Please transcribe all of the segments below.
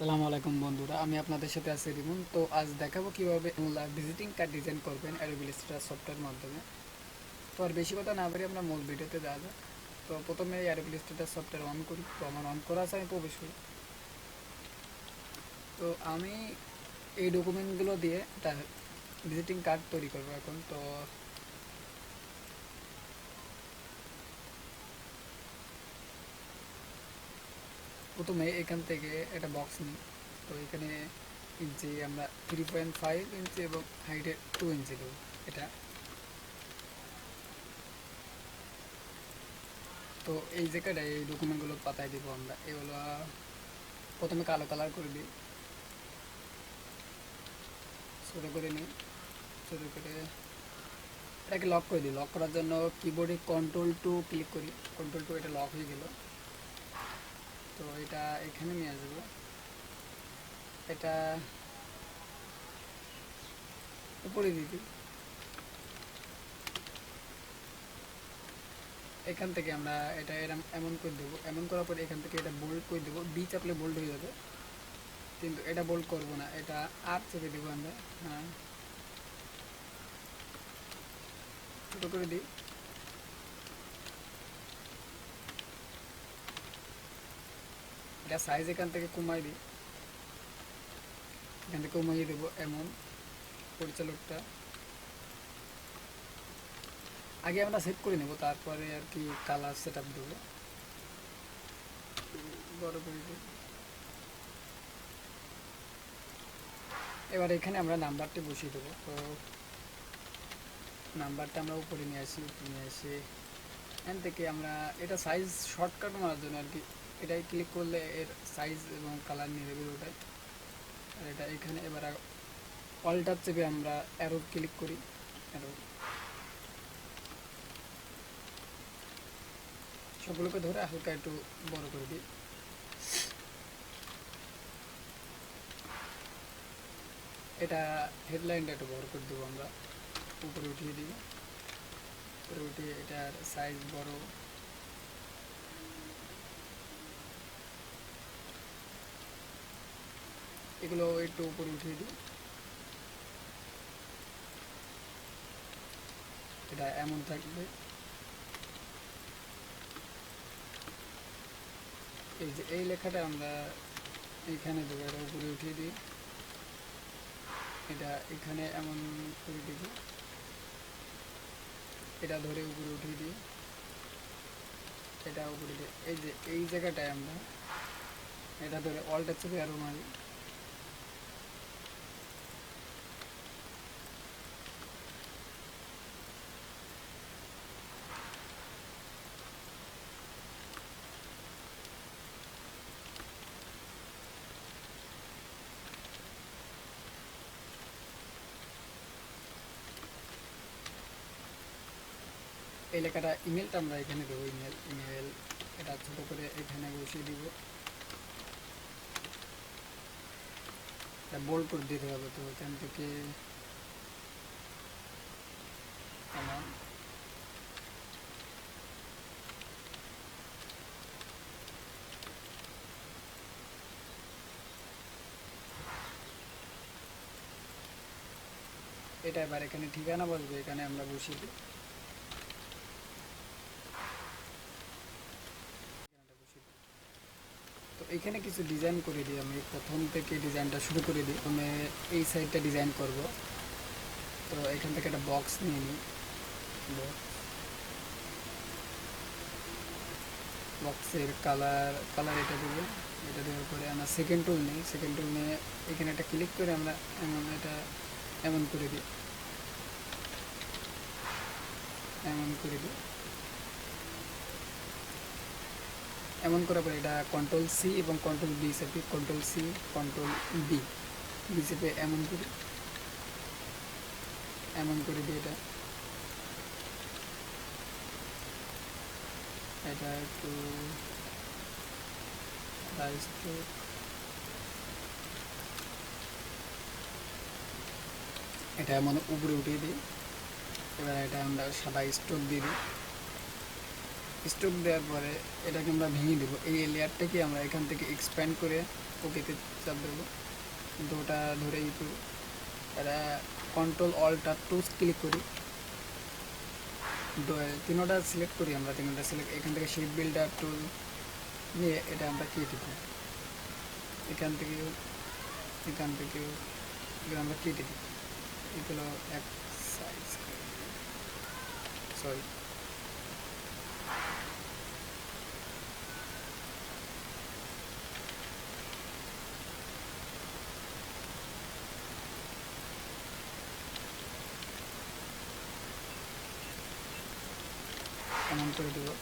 আসসালামু আলাইকুম বন্ধুরা, আমি আপনাদের সাথে আছি রিমন। তো আজ দেখাবো কীভাবে ভিজিটিং কার্ড ডিজাইন করবেন অ্যাডোবি ইলাস্ট্রেটর সফটওয়্যার মাধ্যমে। তো আর বেশি কথা না বলে আমরা মূল ভিডিওতে যাওয়া যাক। তো প্রথমে অ্যাডোবি ইলাস্ট্রেটর সফটওয়্যার অন করি। তো আমার অন করা আছে, আমি প্রবেশ করি। তো আমি এই ডকুমেন্টগুলো দিয়ে একটা ভিজিটিং কার্ড তৈরি করব এখন। তো প্রথমে এখান থেকে একটা বক্স নিই। তো এখানে ইঞ্চি আমরা থ্রি পয়েন্ট ফাইভ ইঞ্চি এবং হাইটে টু ইঞ্চি দেবো এটা। তো এই জায়গাটায় এই ডকুমেন্টগুলো পাতায় দিব আমরা। এগুলো প্রথমে কালো কালার করে দিই। ছোটো করে নিই। ছোটো করে এটাকে লক করে দিই। লক করার জন্য কিবোর্ডে কন্ট্রোল টু ক্লিক করি। কন্ট্রোল টু এটা লক হয়ে গেল। তো এটা এখানে নিয়ে আসব এটা উপরে দিবি এখান থেকে আমরা এটা এরম এমন করে দেবো। এমন করার পরে এখান থেকে এটা বোল্ড করে দেবো। বি চাপলে বোল্ড হয়ে যাবে। কিন্তু এটা বোল্ড করব না। এটা আর চেপে দেবো আমরা। হ্যাঁ। ছোটো করে দিই। এটা সাইজ এখান থেকে কমাই দিই। এখান থেকে কমিয়ে দেবো এমন পরিচালকটা। আগে আমরা সেট করে নেব, তারপরে আর কি কালার সেট আপ দেবো। বড় করে দিই এবার এখানে আমরা নাম্বারটি বসিয়ে দেবো। তো নাম্বারটা আমরা উপরে নিয়ে আসি, উপরে নিয়ে আসি এখান থেকে আমরা এটা সাইজ শর্টকাট মারার জন্য আর কি এটাই ক্লিক করলে এর সাইজ এবং কালার নিয়ে দেবে ওটাই। আর এটা এখানে এবার অল্টার চেপে আমরা অ্যারো ক্লিক করি। অ্যারো সবগুলোকে ধরে হালকা একটু বড় করে দিই। এটা হেডলাইনটা একটু বড় করে দেবো আমরা। উপরে উঠিয়ে দিই। উপরে উঠিয়ে এটার সাইজ বড়। এগুলো একটু উপরে উঠিয়ে দিই। এটা এমন থাকবে। এই যে এই লেখাটা আমরা এইখানে দেবো, এটা উপরে উঠিয়ে দিই। এটা এখানে এমন করে দিব। এটা ধরে উপরে উঠিয়ে দিই। এটা উপরে দিই। এই যে এই জায়গাটায় আমরা এটা ধরে অল্টার চেপে আরও মারি। এই লেখাটা ইমেলটা আমরা এখানে দেবো ইমেল ইমেল এটা ছোট করে এখানে বসিয়ে দিব। এটা বোল্ড করে দিতে হবে তো, এখান থেকে এটা এবার এখানে ঠিকানা বসবে, এখানে আমরা বসিয়ে দিই তো এখানে কিছু ডিজাইন করে দিই আমি। প্রথম থেকে ডিজাইনটা শুরু করে দিই। আমি এই সাইডটা ডিজাইন করব। তো এখান থেকে একটা বক্স নিয়ে নিই। বক্সের কালার কালার এটা দেবো। এটা দেওয়ার পরে আমরা সেকেন্ড টুল নিই। সেকেন্ড টুল নিয়ে এখানে একটা ক্লিক করে আমরা এমন এটা এমন করে দিই। এমন করে দিই। এমন করার পরে এটা কন্ট্রোল সি এবং কন্ট্রোল বি চেপে control C control B B চেপে এমন করি, এমন করে দিই এটা এটা একটু এটা এমন উপরে উঠিয়ে দিই, এবার এটা আমরা সাদা স্টোক দিয়ে দিই। স্ট্রোক দেওয়ার পরে এটাকে আমরা ভেঙে দেবো। এই লেয়ারটাকে আমরা এখান থেকে এক্সপ্যান্ড করে ওকেতে চাপ দেবো। ওটা ধরে একটু এটা কন্ট্রোল অল্টার টুস ক্লিক করি। তিনোটা সিলেক্ট করি আমরা, তিনোটা সিলেক্ট এখান থেকে শেপ বিল্ডার টুল নিয়ে এটা আমরা কেটে দেবো। এখান থেকে এখান থেকে এগুলো আমরা কেটে দিই এগুলো এক সাইজ সরি এমন করে দেবো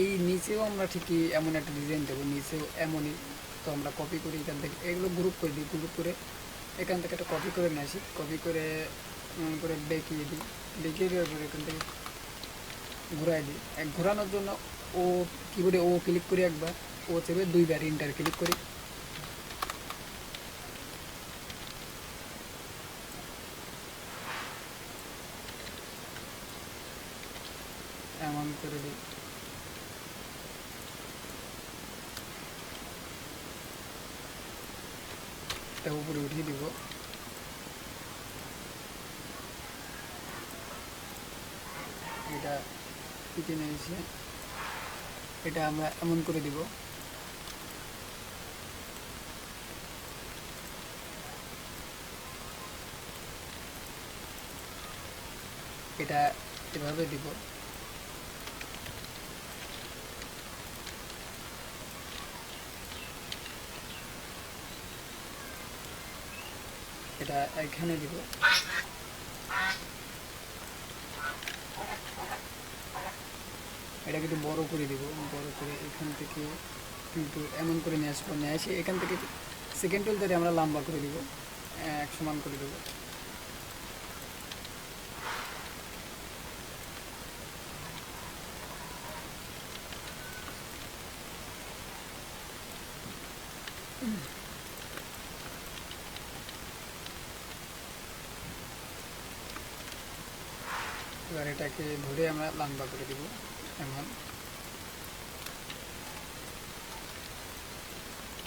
এই নিচেও আমরা ঠিকই এমন একটা ডিজাইন দেবো, নিচেও এমনই তো আমরা কপি করি এখান থেকে, এগুলো গ্রুপ করে দিই গ্রুপ করে এখান থেকে একটা কপি করে নিয়ে আসি কপি করে করে বেঁকিয়ে দিই, বেঁকিয়ে দেওয়ার পরে এখান থেকে ঘুরাই দিই। ঘোরানোর জন্য ও কিবোর্ডে ও ক্লিক করি একবার, ও চেপে দুইবার ইন্টার ক্লিক করি এমন করে দিই উপরে উঠিয়ে দিব। এটা পিকে নিয়েছে এটা আমরা এমন করে দিব। এটা এভাবে দিব। এটা এখানে দিব। এটাকে একটু বড় করে দিব, বড় করে এখান থেকে কিন্তু এমন করে নিয়ে আসব, নিয়ে আসি এখান থেকে সেকেন্ড টুল ধরে আমরা লম্বা করে দিব, এক সমান করে দেবো। এবার এটাকে ধরে আমরা লম্বা করে দিব, এমন।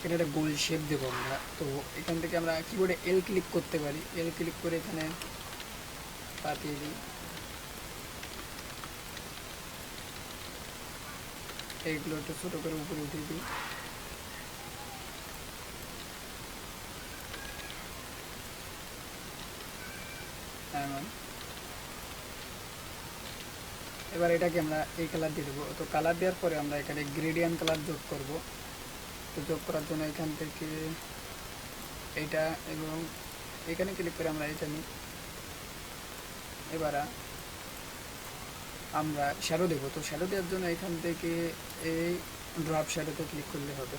এটা একটা গোল শেপ দেবো আমরা। তো এখান থেকে আমরা কিবোর্ডে এল ক্লিক করতে পারি। এল ক্লিক করে এখানে পাঠিয়ে দিই। এইগুলো একটু ছোটো করে উপরে উঠিয়ে দিই এমন এবার এটাকে আমরা এই কালার দিয়ে দেবো। তো কালার দেওয়ার পরে আমরা এখানে গ্রেডিয়ান কালার যোগ করব। তো যোগ করার জন্য এখান থেকে এটা এবং এখানে ক্লিক করে আমরা এটা নিই। এবার আমরা শ্যাডো দেবো। তো শ্যাডো দেওয়ার জন্য এখান থেকে এই ড্রপ শ্যাডোতে ক্লিক করলে হবে।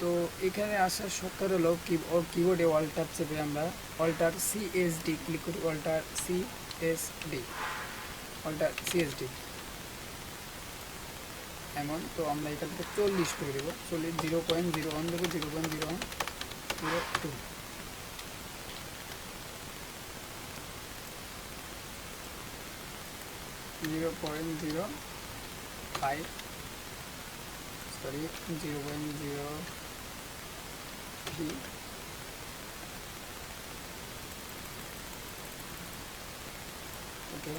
তো এখানে আসার সত্তর হলো কি কিবোর্ডে অল্টার চেপে আমরা অল্টার সিএসডি ক্লিক করি। অল্টার সিএসডি অল্টার সিএসডি এমন, তো আমরা এখান থেকে চল্লিশ করে দেবো। চল্লিশ, জিরো পয়েন্ট জিরো ওয়ান দেবো zero point zero one, zero two. Zero point zero five, sorry, zero point zero three. Okay.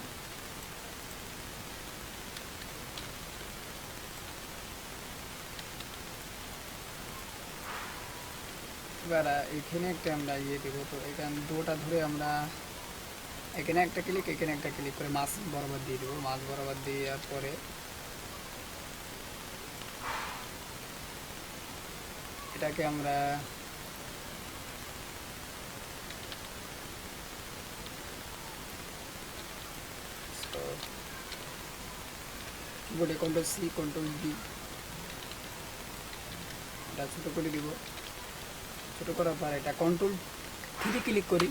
এবার এখানে একটা আমরা ইয়ে দেবো, তো এখানে দুটা ধরে আমরা এখানে একটা ক্লিক এখানে একটা ক্লিক করে মাছ বরাবর দিয়ে দেবো। মাছ বরাবর দেওয়ার পরে এটাকে আমরা কিবোর্ডে কন্ট্রোল সি কন্ট্রোল ডি এটা ছোটো করে দিব। ছোটো করার পর এটা কন্ট্রোল থ্রি ক্লিক করি।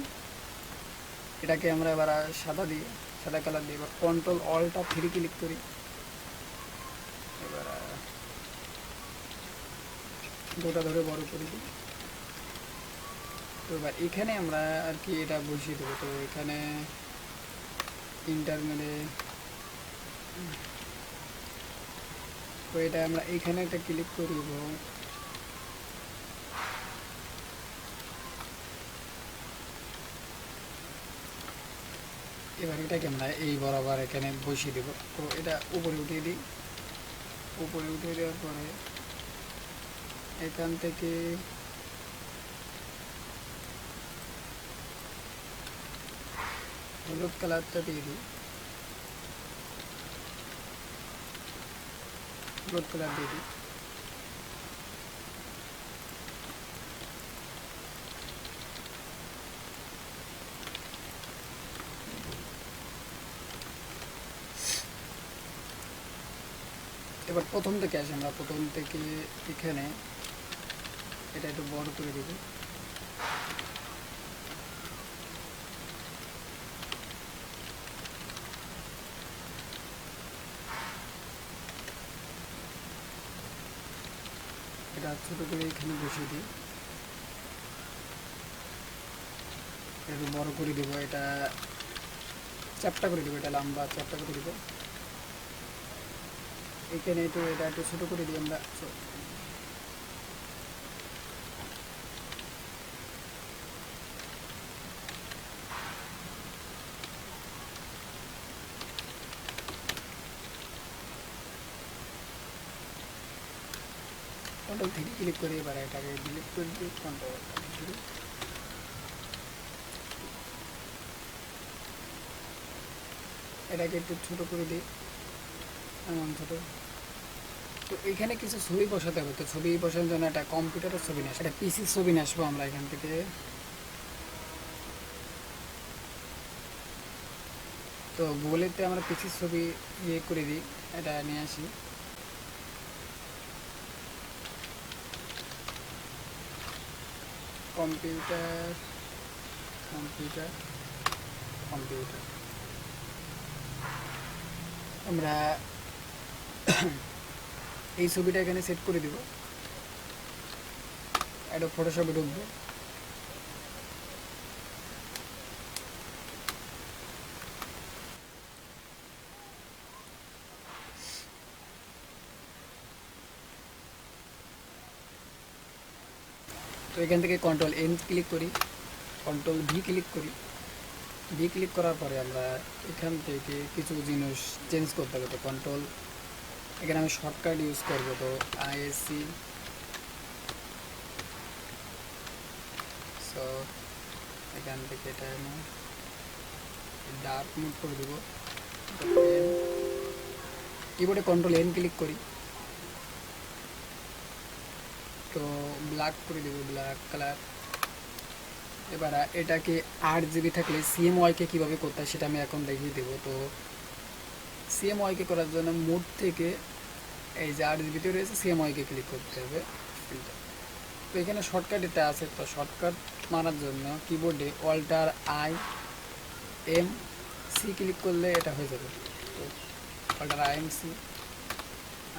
এটাকে আমরা এবার সাদা দিই সাদা কালার দিই এবার কন্ট্রোল অলটা থ্রি ক্লিক করি। এবার গোটা ধরে বড় করে দিই। তো এবার এখানে আমরা আর কি এটা বসিয়ে দেবো। তো এখানে ইন্টারমেলে তো এটা আমরা এখানে একটা ক্লিক করি এবং এবার এটাকে আমরা এই বরাবর এখানে বসিয়ে দেব। তো এটা উপরে উঠিয়ে দিই। উপরে উঠিয়ে দেওয়ার পরে এখান থেকে হলুদ কালারটা দিয়ে দিই। হলুদ কালার দিয়ে দিই। এবার প্রথম থেকে আসি আমরা, প্রথম থেকে এখানে এটা একটু বড় করে দিব। এটা ছোট করে এখানে বসিয়ে দিই। একটু বড় করে দিব, এটা চ্যাপটা করে দিব, এটা লম্বা চ্যাপটা করে দিব। এখানে একটু এটা একটু ছোট করে দিই আমরা। কন্ট্রোল থেকে ক্লিক করে এবার এটাকে ডিলিট করে দিই কন্ট্রোল এটাকে একটু ছোট করে দিই, এমন ছোট। তো এখানে কিছু ছবি বসাতে হবে। তো ছবি বসানোর জন্য একটা কম্পিউটারের ছবি নিয়ে একটা পিসির ছবি নিয়ে আসব আমরা এখান থেকে। তো গুগলেতে আমরা পিসির ছবি ইয়ে করে দিই, এটা নিয়ে আসি। কম্পিউটার কম্পিউটার কম্পিউটার আমরা এই ছবিটা এখানে সেট করে দিব। একটা ফটোশপে ঢুকবো। তো এখান থেকে কন্ট্রোল এন ক্লিক করি কন্ট্রোল ভি ক্লিক করি। ভি ক্লিক করার পরে আমরা এখান থেকে কিছু জিনিস চেঞ্জ করতে হবে। তো কন্ট্রোল এখানে আমি শর্টকাট ইউজ করব, তো আইএসসি সো এখান থেকে এটা আমি ডার্ক মুড করে দেবো। কিবোর্ডে কন্ট্রোল এন ক্লিক করি। তো ব্ল্যাক করে দেবো ব্ল্যাক কালার এবার এটাকে আট জিবি থাকলে সিএমওয়াইকে কীভাবে করতে হয় সেটা আমি এখন দেখিয়ে দেবো। তো সিএমওয়াইকে করার জন্য মোড থেকে এই যে আট জিবিতে রয়েছে সিএমওয়াইকে ক্লিক করতে হবে। তো এখানে শর্টকাট এটা আছে, তো শর্টকাট মারার জন্য কিবোর্ডে alter I M C click করলে এটা হয়ে যাবে। তো অল্টার আই এম সি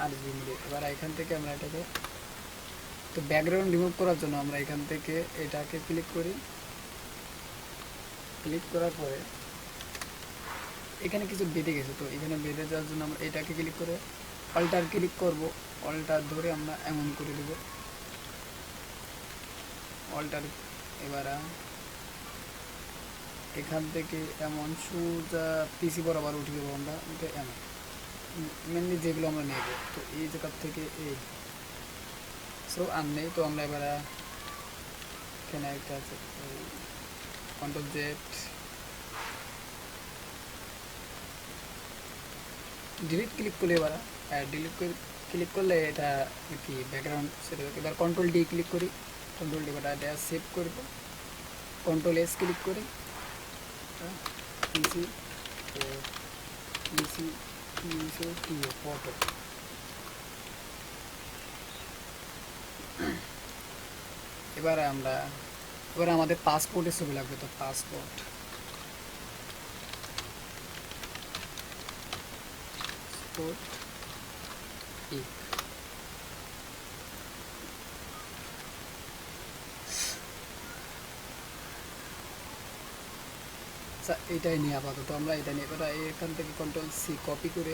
আট জিবি মিলে এবার এখান থেকে আমরা এটাকে, তো ব্যাকগ্রাউন্ড রিমুভ করার জন্য আমরা এখান থেকে এটাকে ক্লিক করি। ক্লিক করার পরে এখানে কিছু বেঁধে গেছে, তো এখানে বেঁধে যাওয়ার জন্য আমরা এটাকে ক্লিক করে অল্টার ক্লিক করব। অল্টার ধরে আমরা এমন করে দেব। অল্টার এবার এখান থেকে এমন সোজা পিসি বরাবর উঠে দেবো আমরা এমন। মেনলি যেগুলো আমরা নেব, তো এই জায়গার থেকে এই। সো আর নেই, তো আমরা এবার এখানে একটা আছে কন্ট্রোল জেড ডিলিট ক্লিক করলে এবার ডিলিট ক্লিক করলে এটা আর কি ব্যাকগ্রাউন্ড সেটা এবার কন্ট্রোল ডি ক্লিক করি কন্ট্রোল ডি এবার এটা সেভ করব। কন্ট্রোল এস ক্লিক করি। পিসি পিসি পিসি ফটো এবারে আমরা, এবারে আমাদের পাসপোর্টের ছবি লাগবে তো পাসপোর্ট foot ik আচ্ছা এটাই নিয়ে আপাতত আমরা এটা নিয়ে এবার এখান থেকে কন্ট্রোল সি কপি করে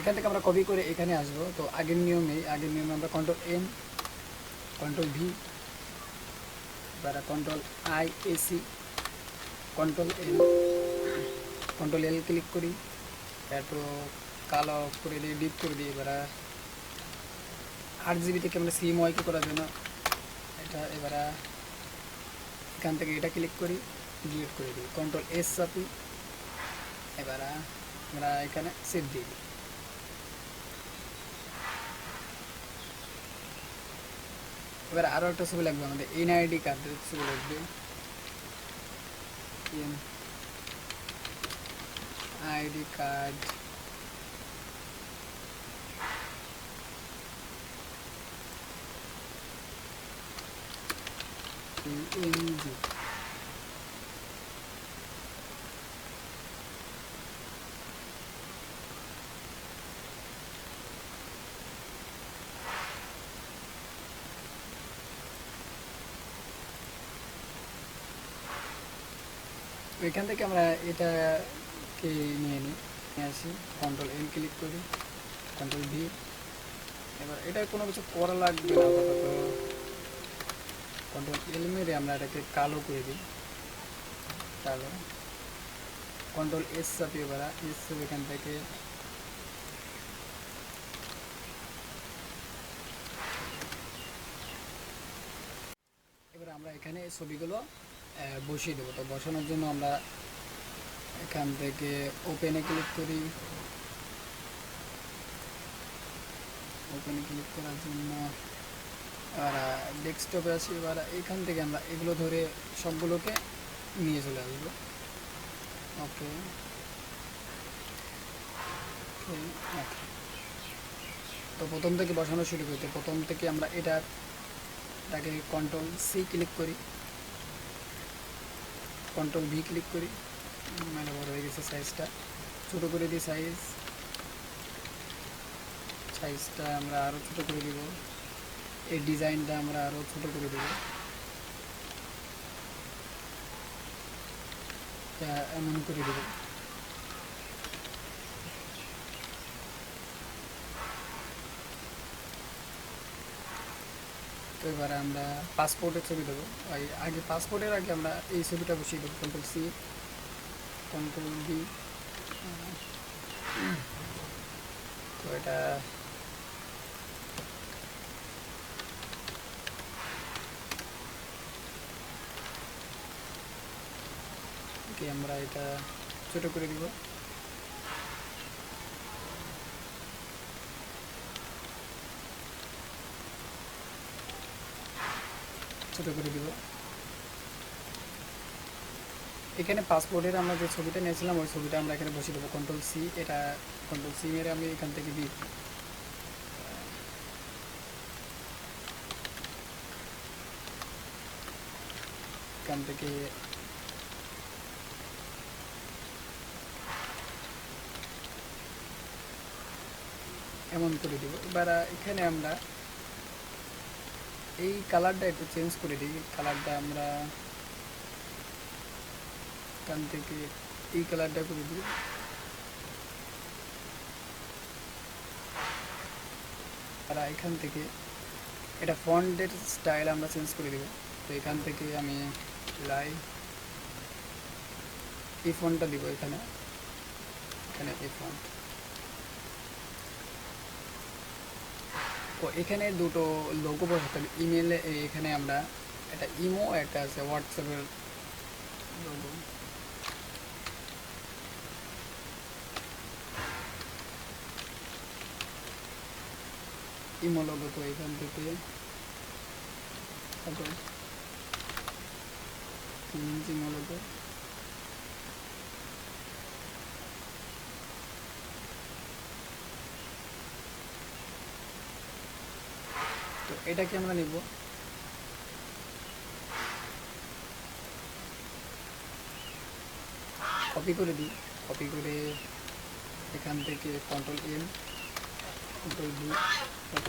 এখান থেকে আমরা কপি করে এখানে আসব। তো আগের নিয়মেই আগের নিয়মে আমরা কন্ট্রোল এম কন্ট্রোল ভি এবার control I AC control L control L click করি, তারপর কালো করে দিই ডিপ করে দিই এবার আট জিবি থেকে আমরা সিম ওয়াইকে করার জন্য, এটা এবার এখান থেকে এটা ক্লিক করি ডিলিট করে দিই। কন্ট্রোল এস চাপি এবার আমরা এখানে সেভ দিয়ে দিই। এবার আরও একটা ছবি লাগবে আমাদের এনআইডি কার্ডের ছবি লাগবে। ID card. In ওইখান থেকে আমরা এটাকে নিয়ে নিই? নিয়ে আসি কন্ট্রোল এন ক্লিক করি কন্ট্রোল ভি এবার এটা কোনো কিছু করা লাগবে না আপাতত। কন্ট্রোল এল মেরে আমরা এটাকে কালো করে দিই। কালো। কন্ট্রোল এস চাপি এবার এস এখান থেকে এবার আমরা এখানে ছবিগুলো বসিয়ে দেবো। তো বসানোর জন্য আমরা এখান থেকে ওপেনে ক্লিক করি। ওপেনে ক্লিক করার জন্য এবার ডেস্কটপে আসি এবার এখান থেকে আমরা এগুলো ধরে সবগুলোকে নিয়ে চলে আসব। ওকে। ওকে তো প্রথম থেকে বসানো শুরু করতে, প্রথম থেকে আমরা এটা এটাকে কন্ট্রোল সি ক্লিক করি। কন্ট্রোল ভি ক্লিক করি। মানে বড় হয়ে গেছে সাইজটা ছোটো করে দিই সাইজ সাইজটা আমরা আরও ছোটো করে দিব। এই ডিজাইনটা আমরা আরও ছোটো করে দেব। এমন করে দেব। তো এবারে আমরা পাসপোর্টের ছবি দেবো। আগে পাসপোর্টের আগে আমরা এই ছবিটা বসিয়ে দেবো। কন্ট্রোল সি কন্ট্রোল ডি তো এটা আমরা এটা ছোট করে দিব। ছোট করে দিব। এখানে পাসপোর্টের আমরা যে ছবিটা নিয়েছিলাম, ওই ছবিটা আমরা এখানে বসিয়ে দেবো। কন্ট্রোল সি এটা কন্ট্রোল সি মেরে আমি এখান থেকে দিই। এখান থেকে এমন করে দিব। এবার এখানে আমরা এই কালারটা একটু চেঞ্জ করে দিই। কালারটা আমরা এখান থেকে এই কালারটা করে দিই। আর এখান থেকে এটা ফন্টের স্টাইল আমরা চেঞ্জ করে দেব। তো এখান থেকে আমি লাই এই ফন্টটা দিব এখানে। এখানে এই ফন্ট তো এখানে দুটো লোগো হবে ইমেলে এখানে আমরা একটা ইমো একটা আছে হোয়াটসঅ্যাপের লোগো ইমো লোগো তো এখান থেকে ইমো লোগো তো এটাকে আমরা নিব। কপি করে দিই। কপি করে এখান থেকে control L control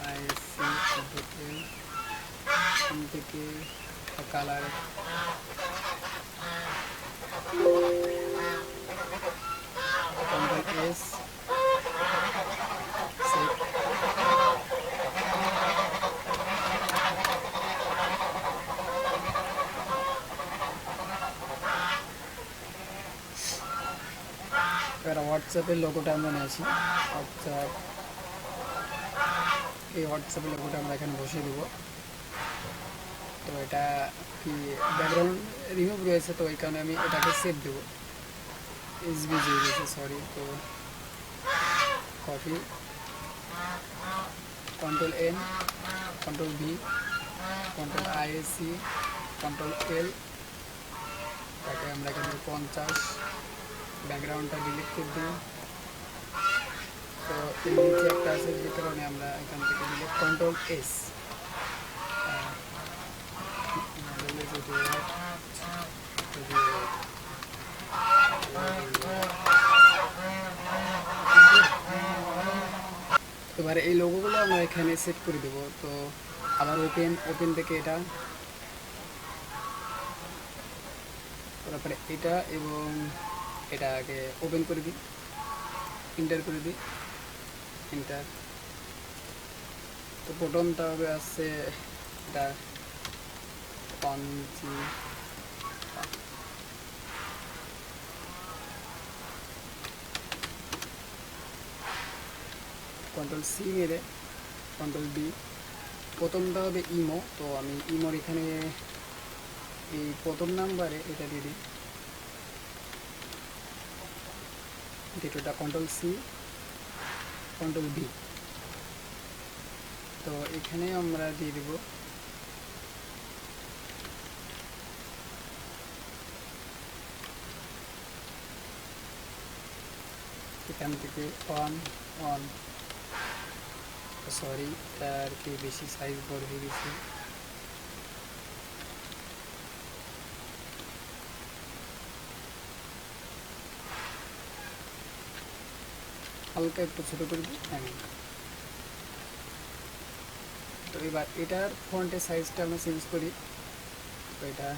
ISC control এখান থেকে কালার কন্ট্রোল এস হোয়াটসঅ্যাপের লোগোটা আমরা নিয়ে আসি হোয়াটসঅ্যাপ এই হোয়াটসঅ্যাপের লোগোটা আমরা এখানে বসিয়ে দেবো। তো এটা কি ব্যাকগ্রাউন্ড রিমুভ রয়েছে, তো এই কারণে আমি এটাকে সেভ দেবো। এসবিজি রয়েছে সরি তো copy control N control V control IAC control L তাকে আমরা এখানে পঞ্চাশ ব্যাকগ্রাউন্ডটা ডিলিট করে দিই তো নিচে একটা আছে, যে কারণে আমরা এখান থেকে ডিলিট কন্ট্রোল এস এবারে এই লোগোগুলো আমরা এখানে সেট করে দেবো। তো আবার ওপেন ওপেন থেকে এটা। তারপরে এটা এবং এটাকে ওপেন করে দিই ইন্টার করে দিই ইন্টার তো প্রথমটা হবে আসছে এটা পঞ্চি কন্ট্রোল সি মেরে কন্ট্রোল বি প্রথমটা হবে ইমো তো আমি ইমোর এখানে এই প্রথম নাম্বারে এটা দিয়ে দিই। দ্বিতীয়টা কন্ট্রোল সি কন্ট্রোল বি তো এখানে আমরা দিয়ে দেব এখান থেকে অন অন সরি তার কি বেশি সাইজ বড় হয়ে গেছে। হালকা একটু ছোট করে দিই। হ্যাঁ। তো এবার এটার ফন্টের সাইজটা আমরা চেঞ্জ করি। তো এটা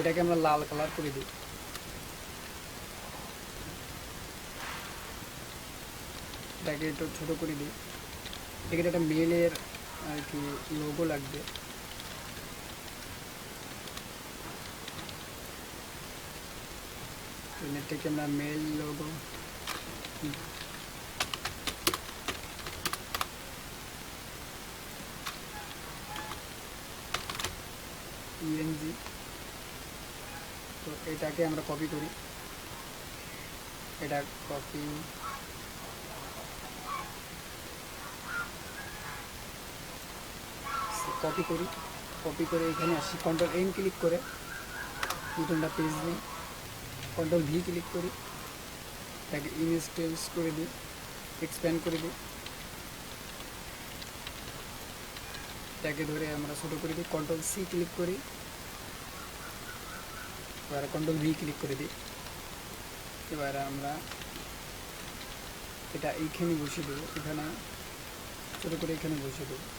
এটাকে আমরা লাল কালার করে দিই। এটাকে একটু ছোটো করে দিই। এখানে একটা মেলের, আর কি লোগো লাগবে। থেকে আমরা মেল লোগো ইএনজি তো এটাকে আমরা কপি করি। এটা কপি কপি করি। কপি করে এখানে আসি। কন্ট্রোল এন ক্লিক করে। দুটোটা পেজ নিই কন্ট্রোল ভি ক্লিক করি। তাকে ইমেজ টেন্স করে দিই। এক্সপ্যান্ড করে দিই। তাকে ধরে আমরা ছোটো করে দিই। কন্ট্রোল সি ক্লিক করি। এবার কন্ট্রোল ভি ক্লিক করে দিই। এবার আমরা এটা এইখানে বসিয়ে দেবো। এখানে ছোটো করে এখানে বসিয়ে দেবো।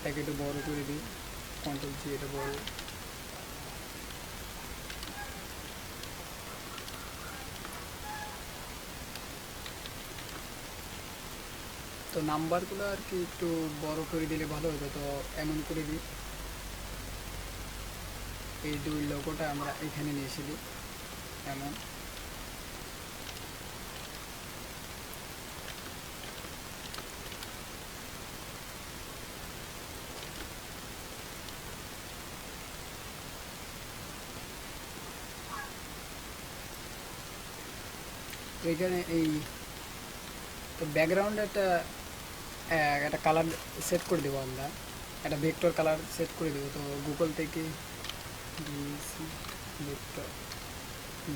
এটাকে একটু বড় করে দিই। কন্ট্রোল জি এটা বড়। তো নাম্বারগুলো আর কি একটু বড় করে দিলে ভালো হতো, তো এমন করে দিই। এই দুই লোগোটা আমরা এখানে নিয়ে এসে দিই। এমন। তো এখানে এই ব্যাকগ্রাউন্ড একটা একটা কালার সেট করে দেবো আমরা। একটা ভেক্টর কালার সেট করে দেবো। তো গুগল থেকে ভেক্টর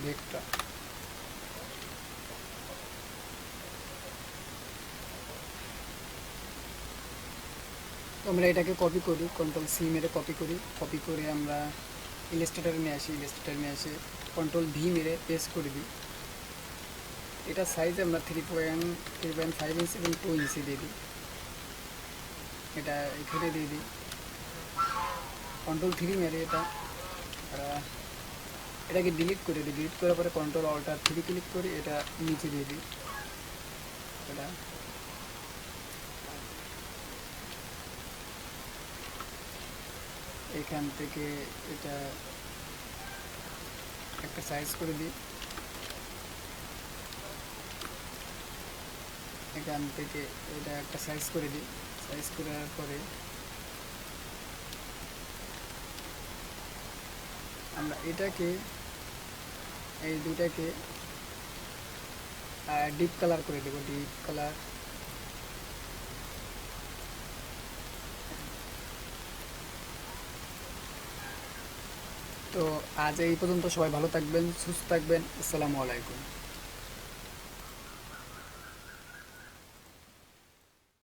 ভেক্টর আমরা এটাকে কপি করি কন্ট্রোল সি মেরে কপি করি। কপি করে আমরা ইলাস্ট্রেটারে নিয়ে আসি ইলাস্ট্রেটারে নিয়ে আসে কন্ট্রোল ভি মেরে পেস্ট করে দিই। এটা সাইজ আমরা three point three point five inch এবং টু ইঞ্চি দিয়ে দিই। এটা এখানে দিয়ে দিই। কন্ট্রোল থ্রি মেরে এটা। এটাকে ডিলিট করে দিই। ডিলিট করার পরে কন্ট্রোল অল্টার থ্রি ক্লিক করে এটা নিচে দিয়ে দিই। এটা। এখান থেকে এটা একটা সাইজ করে দিই। এখান থেকে এটা একটা সাইজ করে দিই। সাইজ করার পরে আমরা এটাকে, এই দুটাকে ডিপ কালার করে দেবো ডিপ কালার তো আজ এই পর্যন্ত সবাই ভালো থাকবেন, সুস্থ থাকবেন। আসসালামু আলাইকুম।